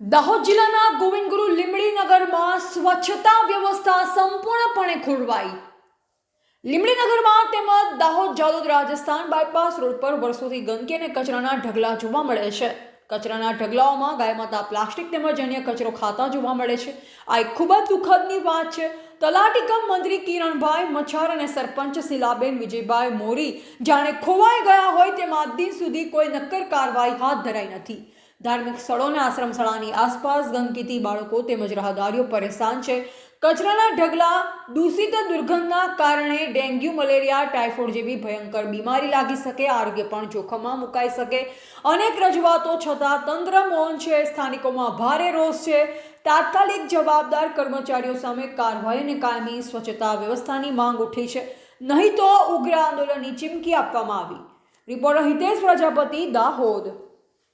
દાહોદ જિલ્લાના ગોવિંદગુરુ લીમડી નગરમાં સ્વચ્છતા વ્યવસ્થા સંપૂર્ણપણે ખોરવાઈ. લીમડી નગરમાં તેમજ દાહોદ, જાલોદ, રાજસ્થાન બાયપાસ રોડ પર વર્ષોથી ગંદકી અને કચરાના ઢગલા જોવા મળે છે. કચરાના ઢગલાઓમાં ગાય માતા પ્લાસ્ટિક તેમજ અન્ય કચરો ખાતા જોવા મળે છે. આ એક ખૂબ જ દુઃખદની વાત છે. તલાટીકમ મંત્રી કિરણભાઈ મચ્છર અને સરપંચ શિલાબેન વિજયભાઈ મોરી, જાણે ખોવાઈ ગયા હોય તેમાં દિન સુધી કોઈ નક્કર કાર્યવાહી હાથ ધરાઈ નથી. ધાર્મિક સ્થળોના આશ્રમ શાળાની આસપાસ ગંદકીથી બાળકો તેમજ રાહદારીઓ પરેશાન છે. કચરાના ઢગલા, દૂષિત દુર્ગંધના કારણે ડેન્ગ્યુ, મલેરિયા, ટાઇફોઇડ જેવી ભયંકર બીમારી લાગી શકે, આરોગ્ય પણ જોખમમાં મુકાઈ શકે. અનેક રજૂઆતો છતાં તંત્ર મૌન છે, સ્થાનિકોમાં ભારે રોષ છે. તાત્કાલિક જવાબદાર કર્મચારીઓ સામે કાર્યવાહી અને કાયમી સ્વચ્છતા વ્યવસ્થાની માંગ ઉઠી છે. નહીં તો ઉગ્ર આંદોલનની ચીમકી આપવામાં આવી. રિપોર્ટર હિતેશ પ્રજાપતિ દાહોદ.